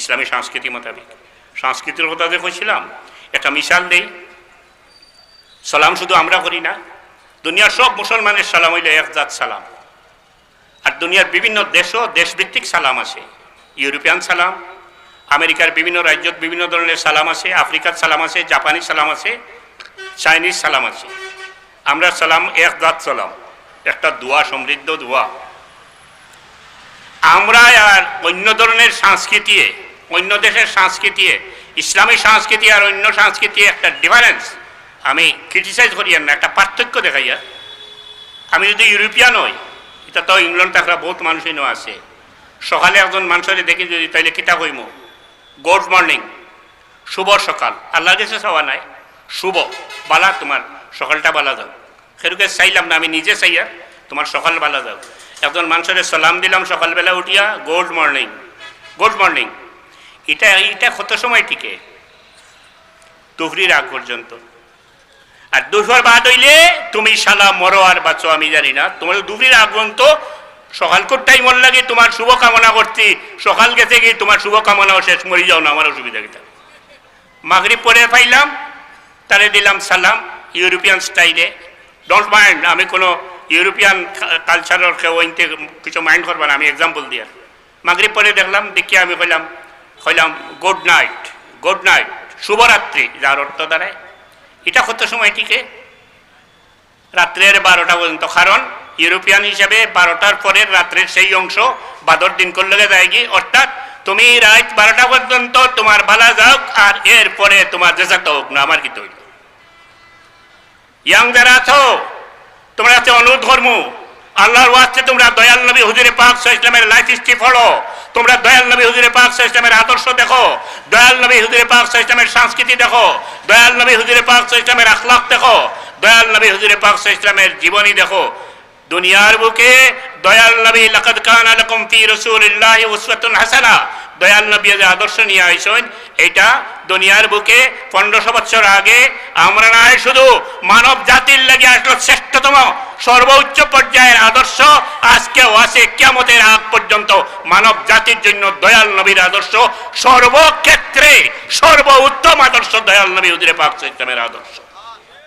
ইসলামী সংস্কৃতি মোতাবেক। সংস্কৃতির কথা যে একটা মিশাল দেই সালাম শুধু আমরা করি না, দুনিয়ার সব মুসলমানের সালাম হইলে একজাত সালাম। আর দুনিয়ার বিভিন্ন দেশও দেশভিত্তিক সালাম আছে। ইউরোপিয়ান সালাম, আমেরিকার বিভিন্ন রাজ্যত বিভিন্ন ধরনের সালাম আছে আফ্রিকার সালাম আছে, জাপানি সালাম আছে, চাইনিজ সালাম আছে। আমরা সালাম এক জাত সালাম। একটা দোয়া সমৃদ্ধ দোয়া আমরা আর অন্য ধরনের সংস্কৃতি অন্য দেশের সংস্কৃতি ইসলামী সংস্কৃতি আর অন্য সংস্কৃতি একটা ডিফারেন্স আমি ক্রিটিসাইজ করি না, একটা পার্থক্য দেখাইয়া আমি যদি ইউরোপিয়ান হই, এটা তো ইংল্যান্ড থাকা বহুত মানুষই নো আছে। সকালে একজন মানুষের দেখি যদি তাইলে কিতা কইম? গুড মর্নিং শুভ সকাল। আল্লাহ কাছে চাওয়া নাই, শুভ, বালা তোমার সকালটা বালা যাও সেরকম চাইলাম না, আমি নিজে চাই আর, তোমার সকাল বালা যাও একজন মানুষের সালাম দিলাম সকালবেলা উঠিয়া গুড মর্নিং গুড মর্নিং এটা এটা কত সময় টিকে? দুহরির আগ পর্যন্ত। আর দুপুর বাদ হইলে তুমি শালা মরো আর বাঁচো, আমি জানি না। তোমার দুপুরের আগ পর্যন্ত সকাল টাইম মন লাগে, তোমার শুভ কামনা করছি। সকাল গেছে কি তোমার শুভ কামনাও শেষ, মরি যাও না, আমার অসুবিধা কিটা মাগরিব পরে পাইলাম, তারে দিলাম সালাম, ইউরোপিয়ান স্টাইলে। ডোন্ট মাইন্ড আমি কোনো ইউরোপিয়ান কালচারের কেউ ওইতে কিছু মাইন্ড করবা না আমি এক্সাম্পল দিয়ে মাগরিব পরে দেখলাম দেখি আমি কইলাম কইলাম গুড নাইট গুড নাইট শুভরাত্রি যার অর্থ দাঁড়ায় এটা কত সময় টিকে রাত্রের বারোটা পর্যন্ত কারণ ইউরোপিয়ান হিসাবে বারোটার পরের রাত্রের সেই অংশ বাদর দিন করলে যায় কি অর্থাৎ তুমি রাত বারোটা পর্যন্ত তোমার বালা যাও আর এর পরে তোমার জেসাটা হোক না আমার কি তৈরি ইয়াং যারা আছো তোমরা আছে অনুরোধ ধর্ম। আল্লাহর ওয়াস্তে তোমরা দয়াল নবী হুজুরে পাক ইসলামের লাইফ হিস্ট্রি পড়ো। তোমরা দয়াল নবী হুজুরে পাক ইসলামের আদর্শ দেখো। দয়াল নবী হুজুরে পাক ইসলামের সংস্কৃতি দেখো। দয়াল নবী হুজুরে পাক ইসলামের আখলাক দেখো। দয়াল নবী হুজুরে পাক ইসলামের জীবনী দেখো। দুনিয়ার বুকে দয়াল নবী, লাকাদ কানা লাকুম ফি রাসূলিল্লাহি উসওয়াতুন হাসানা। দয়াল নবী যে আদর্শ নিয়ে আইসেন, এটা দুনিয়ার বুকে পনেরোশো বছর আগে আমরা নাই শুধু মানব জাতির লাগে আসলো শ্রেষ্ঠতম সর্বোচ্চ পর্যায়ের আদর্শ আজকেও আছে কেমতের আগ পর্যন্ত মানব জাতির জন্য দয়াল নবীর আদর্শ, সর্বক্ষেত্রে সর্ব উত্তম আদর্শ দয়াল নবী উদিরে পাক ইসলামের আদর্শ।